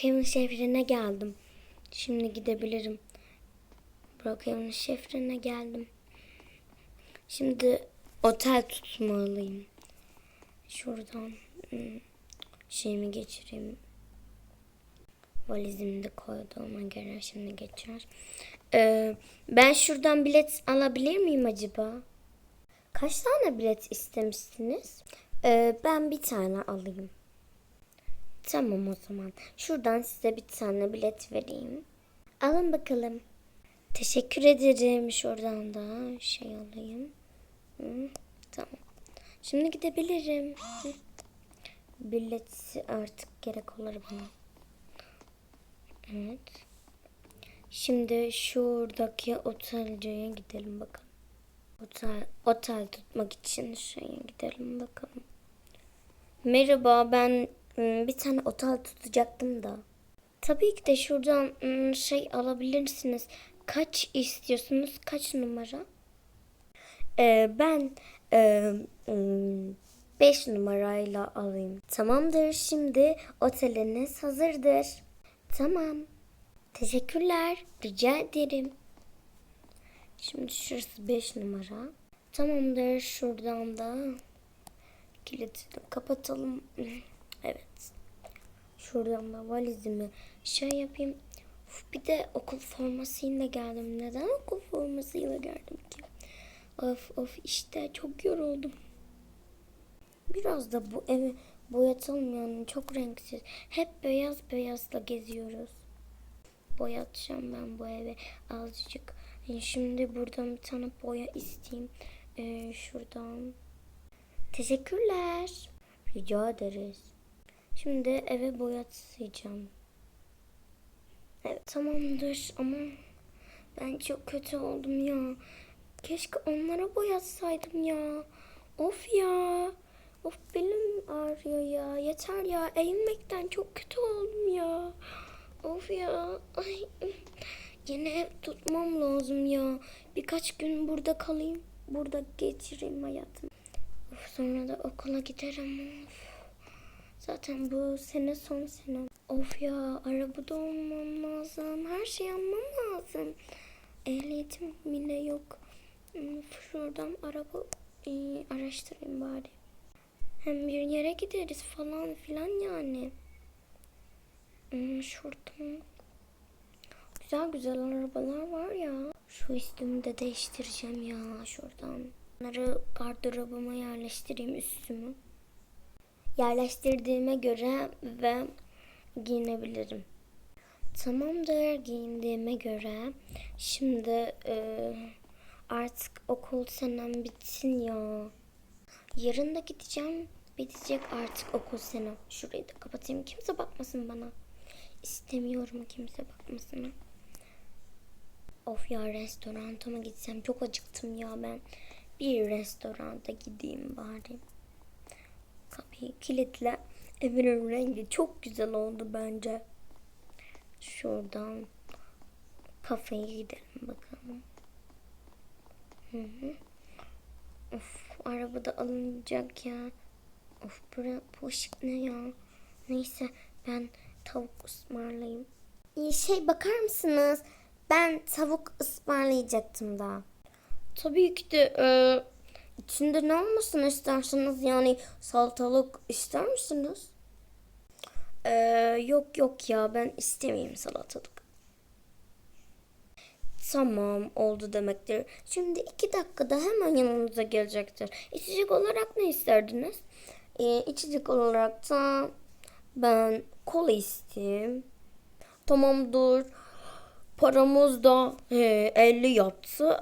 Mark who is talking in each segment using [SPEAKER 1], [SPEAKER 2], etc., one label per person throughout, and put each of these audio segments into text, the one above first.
[SPEAKER 1] Brookhaven şehrine geldim. Şimdi gidebilirim. Brookhaven şehrine geldim. Şimdi otel tutmalıyım. Şuradan hmm, şeyimi geçireyim. Valizimi de koyduğuma göre şimdi geçer. Ee, ben şuradan bilet alabilir miyim acaba? Kaç tane bilet istemişsiniz? Ee, ben bir tane alayım. Tamam o zaman. Şuradan size bir tane bilet vereyim. Alın bakalım. Teşekkür ederim. Şuradan da şey alayım. Hı, tamam. Şimdi gidebilirim. Hı. Bilet artık gerek olur bana. Evet. Şimdi şuradaki otelciye gidelim bakalım. Otel, otel tutmak için şeye gidelim bakalım. Merhaba ben ım, bir tane otel tutacaktım da. Tabii ki de şuradan ım, şey alabilirsiniz. Kaç istiyorsunuz? Kaç numara? Ee, ben 5 numarayla alayım. Tamamdır şimdi oteliniz hazırdır. Tamam. Teşekkürler. Rica ederim. Şimdi şurası 5 numara. Tamamdır. Şuradan da kilidi kapatalım. Evet. Şuradan da valizimi şey yapayım. Uf, bir de okul formasıyla geldim. Neden okul formasıyla geldim ki? Of of işte çok yoruldum. Biraz da bu evi boyatalım yani çok renksiz. Hep beyaz beyazla geziyoruz. Boyatacağım ben bu evi azıcık. E, Şimdi buradan bir tane boya isteyeyim. Ee, şuradan. Teşekkürler. Rica ederiz. Şimdi eve boyatacağım. Evet tamamdır ama ben çok kötü oldum ya. Keşke onlara boyatsaydım ya. Of ya. Of belim ağrıyor ya. Yeter ya. Eğilmekten çok kötü oldum ya. Of ya. Ay. Yine ev tutmam lazım ya. Birkaç gün burada kalayım. Burada geçireyim hayatımı. Of, sonra da okula giderim. Of. Zaten bu sene son senem. Of ya arabada olmam lazım. Her şeyi almam lazım. Ehliyetim bile yok. Hmm, Şuradan araba e, araştırayım bari. Hem bir yere gideriz falan filan yani. Hmm, Şuradan güzel güzel arabalar var ya. Şu üstümü de değiştireceğim ya şuradan. Bunları gardırobuma yerleştireyim üstümü. Yerleştirdiğime göre ve giyinebilirim. Tamamdır giyindiğime göre. Şimdi e, artık okul senem bitsin ya. Yarın da gideceğim. Bitecek artık okul senem. Şurayı da kapatayım. Kimse bakmasın bana. İstemiyorum kimse bakmasını. Of ya restoranta mı gitsem? Çok acıktım ya ben. Bir restoranta gideyim bari. Kapıyı kilitle. Evinin rengi çok güzel oldu bence. Şuradan kafeye gidelim bakalım. Hı hı. Of arabada alınacak ya. Of bura, bu ışık ne ya? Neyse ben tavuk ısmarlayayım. Şey bakar mısınız? Ben tavuk ısmarlayacaktım da. Tabii ki de e, içinde ne olmasını isterseniz yani salatalık ister misiniz? E, yok yok ya ben istemeyeyim salatalık. Tamam oldu demektir. Şimdi iki dakikada hemen yanınıza gelecektir. İçecek olarak ne isterdiniz? Ee, içecek olarak da ben kola isteyeyim. Tamamdır. Paramız da e, 50 yaptı.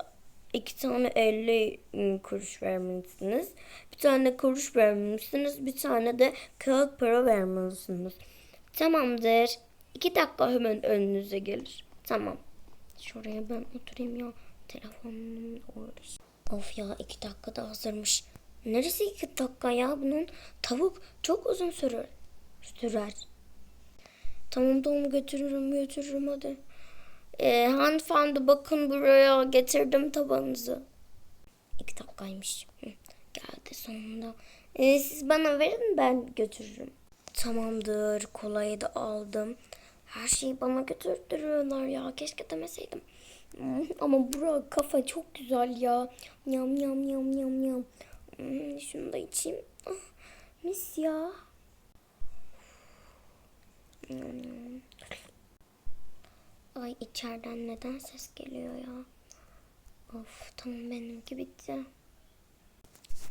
[SPEAKER 1] İki tane 50 m, kuruş vermelisiniz. Bir tane kuruş vermelisiniz. Bir tane de kağıt para vermelisiniz. Tamamdır. İki dakika hemen önünüze gelir. Tamam. Şuraya ben oturayım ya. Telefonum uğraş. Of ya iki dakikada hazırmış. Neresi iki dakika ya bunun? Tavuk çok uzun sürer. Sürer. Tamam tamam götürürüm götürürüm hadi. Ee, hanımefendi bakın buraya getirdim tabanınızı. İki dakikaymış. Geldi sonunda. Ee, siz bana verin ben götürürüm. Tamamdır kolayı da aldım. Her şeyi bana götürdürüyorlar ya. Keşke demeseydim. Ama Burak kafa çok güzel ya. Yam yam yam yam yam. Şunu da içeyim. Ah, mis ya. Ay içeriden neden ses geliyor ya? Of tamam benimki bitti.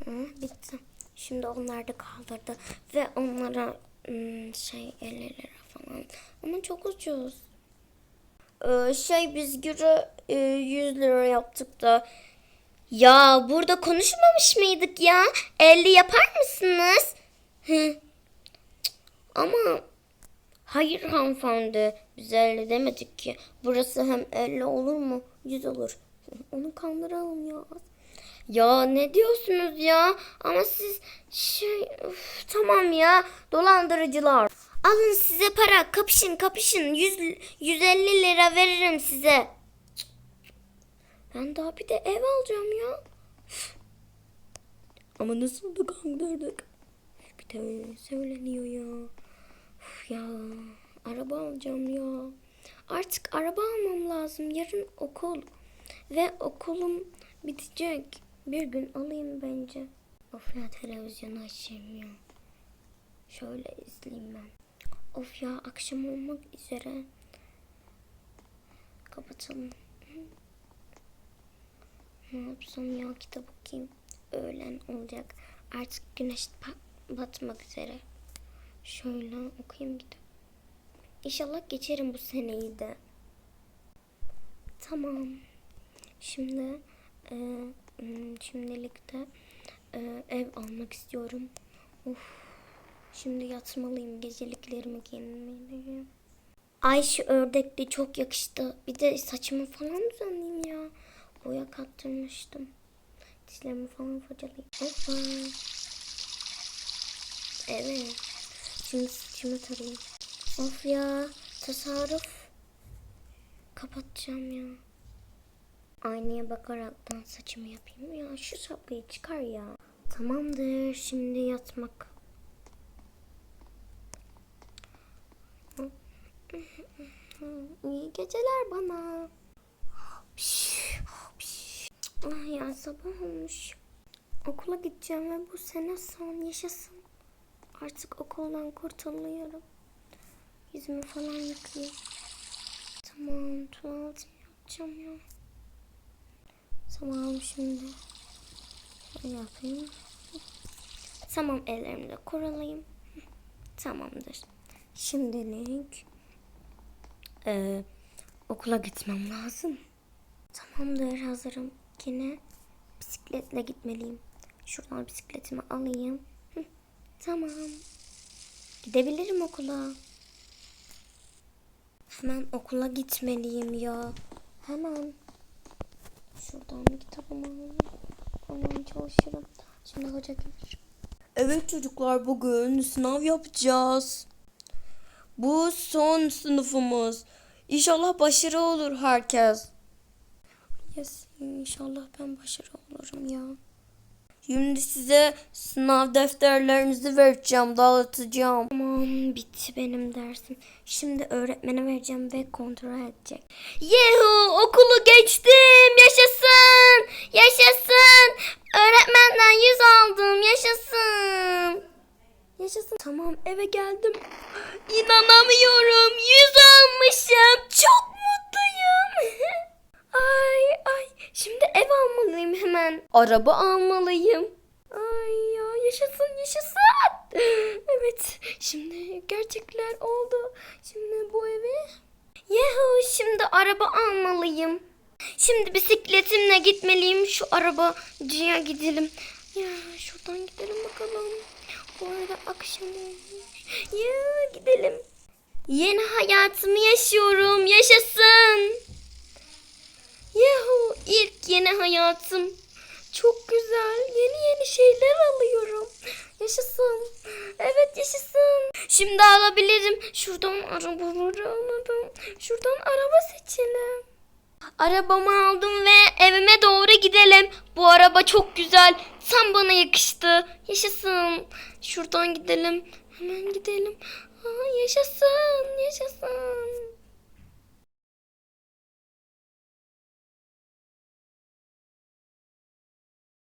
[SPEAKER 1] Hı, bitti. Şimdi onlar da kaldırdı. Ve onlara hmm, şey 50 lira falan. Ama çok ucuz. Ee, şey biz göre e, 100 lira yaptık da. Ya burada konuşmamış mıydık ya? 50 yapar mısınız? Hı. Ama hayır hanımefendi. Biz 50 demedik ki. Burası hem 50 olur mu? 100 olur. Onu kandıralım ya. Ya ne diyorsunuz ya? Ama siz şey üf, tamam ya dolandırıcılar. Alın size para kapışın kapışın 100, 150 lira veririm size. Ben daha bir de ev alacağım ya. Ama nasıl da kandırdık. Bir de söyleniyor ya. Ya araba alacağım ya. Artık araba almam lazım. Yarın okul. Ve okulum bitecek. Bir gün alayım bence. Of ya televizyonu açayım ya. Şöyle izleyeyim ben. Of ya akşam olmak üzere. Kapatalım. Ne yapsam ya kitap okuyayım. Öğlen olacak. Artık güneş batmak üzere. Şöyle okuyayım gidip. İnşallah geçerim bu seneyi de. Tamam. Şimdi e, hmm, şimdilik de e, ev almak istiyorum. Of. Şimdi yatmalıyım. Geceliklerimi giyinmeliyim. Ay şu ördek de çok yakıştı. Bir de saçımı falan düzenleyeyim ya. Boya kattırmıştım. Dişlerimi falan fırçalayayım. Hoppa. Evet. Şimdi saçımı tarayayım. Of ya. Tasarruf. Kapatacağım ya. Aynaya bakaraktan saçımı yapayım ya. Şu şapkayı çıkar ya. Tamamdır. Şimdi yatmak. İyi geceler bana. Ay ya sabah olmuş. Okula gideceğim ve bu sene son yaşasın. Artık okuldan kurtuluyorum. Yüzümü falan yıkayayım. Tamam tuvaletimi yapacağım ya. Tamam şimdi. Şöyle yapayım. Tamam ellerimi de kurulayım. Tamamdır. Şimdilik eee, okula gitmem lazım. Tamamdır hazırım. Yine bisikletle gitmeliyim. Şuradan bisikletimi alayım. Tamam. Gidebilirim okula. Hemen okula gitmeliyim ya. Hemen. Şuradan bir kitabımı alayım. Ondan çalışırım. Şimdi hoca gelir.
[SPEAKER 2] Evet çocuklar bugün sınav yapacağız. Bu son sınıfımız. İnşallah başarı olur herkes.
[SPEAKER 1] Yes, inşallah ben başarılı olurum ya.
[SPEAKER 2] Şimdi size sınav defterlerinizi vereceğim, dağıtacağım.
[SPEAKER 1] Tamam bitti benim dersim. Şimdi öğretmene vereceğim ve kontrol edecek. Yuhu okulu geçtim yaşasın yaşasın öğretmenden yüz aldım yaşasın. Yaşasın. Tamam eve geldim. İnanamıyorum Araba almalıyım. Ay ya yaşasın yaşasın. Evet şimdi gerçekler oldu. Şimdi bu evi. Yahu şimdi araba almalıyım. Şimdi bisikletimle gitmeliyim. Şu arabacıya gidelim. Ya şuradan gidelim bakalım. Bu arada akşam olmuş. Ya gidelim. Yeni hayatımı yaşıyorum. Yaşasın. Yahu ilk yeni hayatım. Çok güzel. Yeni yeni şeyler alıyorum. Yaşasın. Evet yaşasın. Şimdi alabilirim. Şuradan arabaları alalım. Şuradan araba seçelim. Arabamı aldım ve evime doğru gidelim. Bu araba çok güzel. Tam bana yakıştı. Yaşasın. Şuradan gidelim. Hemen gidelim. Aa, yaşasın. Yaşasın.